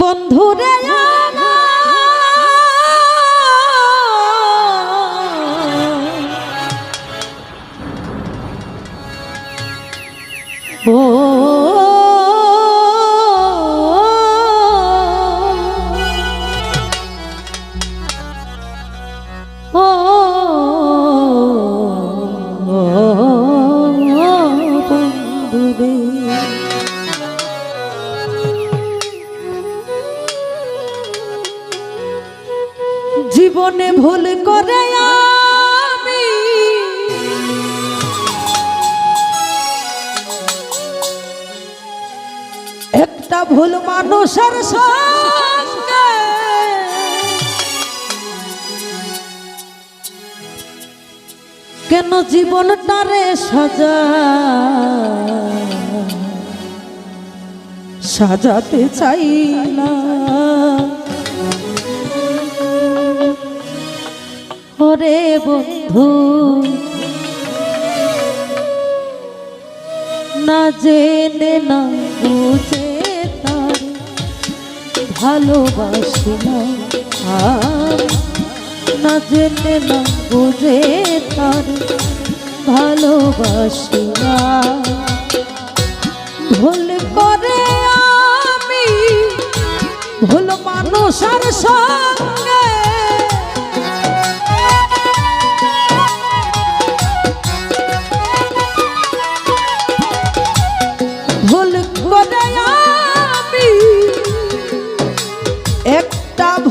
বন্ধুরে জীবনে ভুল করে আমি। একটা ভুল মানুষের সঙ্গে কেন জীবনটারে সাজা? সাজাতে চাই না। ওরে বন্ধু। না জেনে, না বুঝে তার ভালোবাসি না। না জেনে, না বুঝে তার ভালোবাসি না। ভুল করে আমি, ভুল মানুষের সঙ্গে ভুল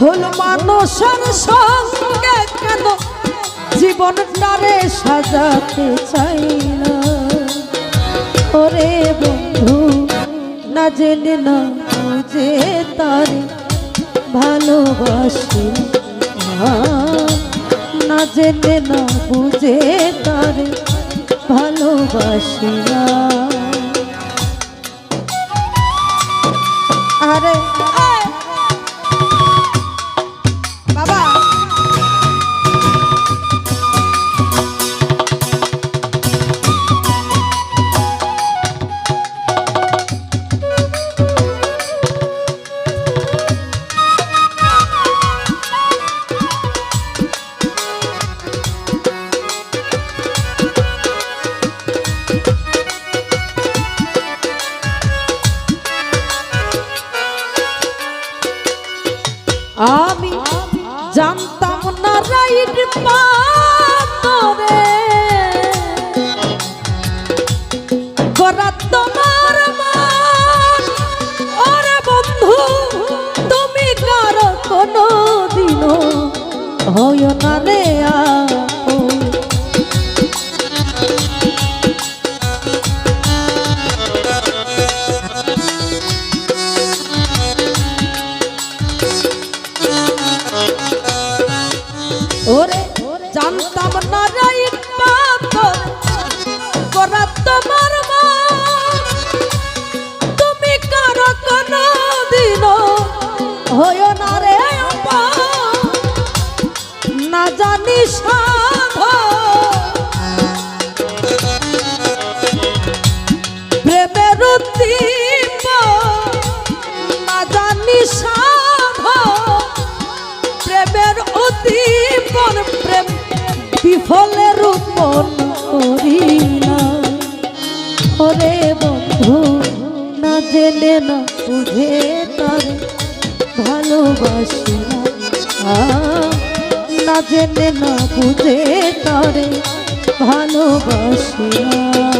ভুল মানুষের সঙ্গে কেন জীবনটারে সাজাতে চাই না। ওরে বন্ধু, না জেনে না যে তার ভালোবাসি। না। জেনে না বুঝে তার ভালোবাসি না। আরে। করা তোমার মান আরে বন্ধু তুমি কারও কোনো দিনও হয় না রে আপন। জানি ভালোবাসি না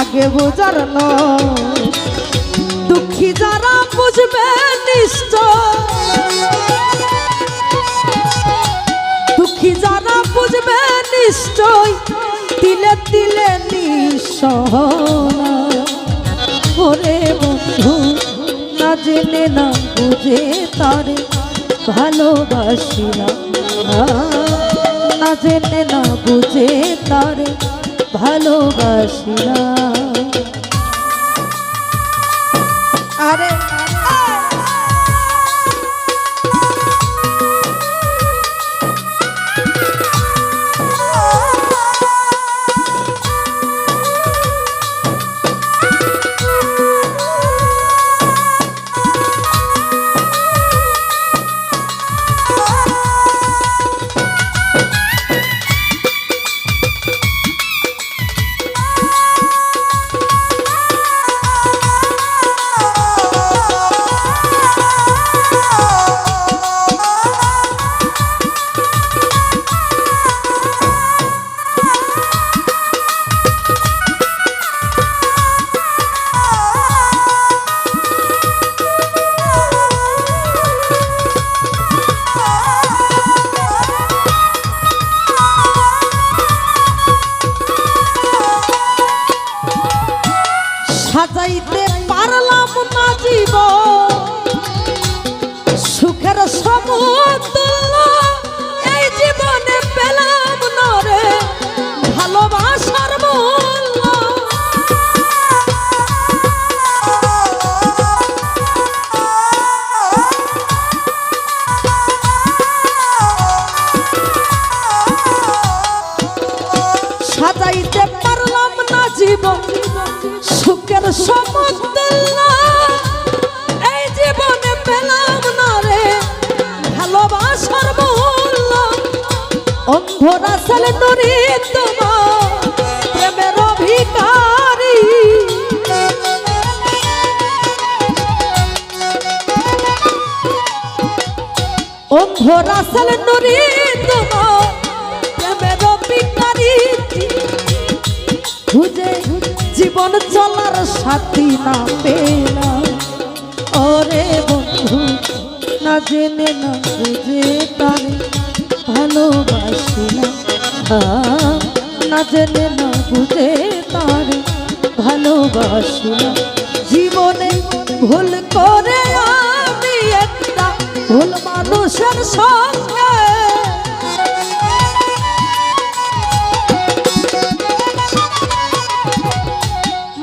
আগে বোঝার দুঃখী যারা বুঝবে নিশ্চয়। দুঃখী যারা বুঝবে নিশ্চয়, তিলে তিলে নিঃসহনা ওরে বন্ধু, না জেনে না বুঝে তারে ভালোবাসি না। না জেনে না বুঝে তারে ভালোবাসি না। আরে সাজাইতে পারলাম না জীব সুখের সমুদ্র অন্ধরা সালে তরি তোমার প্রেমের অভিকারী। অন্ধরা সালে তরি তোমার প্রেমের অভিকারী। খুঁজে জীবন চলার সাথী না পেলাম। ওরে বন্ধু, না জেনে না বুঝে তার ভালোবাসি না জেনে না বুঝে তার ভালোবাসি না জীবনে ভুল করে আমি একটা ভুল মানুষের সঙ্গে।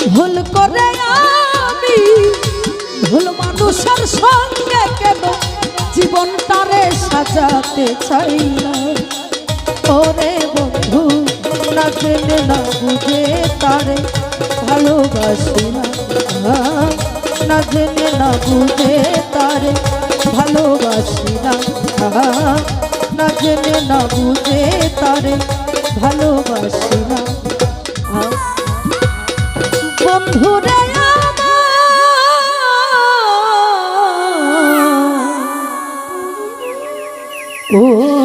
ভুল করে আমি ভুল মানুষের সঙ্গে কেন জীবনটারে সাজাতে চাইলাম। ওরে বন্ধু, না জেনে, না বুঝে তারে ভালোবাসি না। না জেনে, না বুঝে তারে ভালোবাসি না। না জেনে, না বুঝে তারে ভালোবাসি না। বন্ধুরে আমার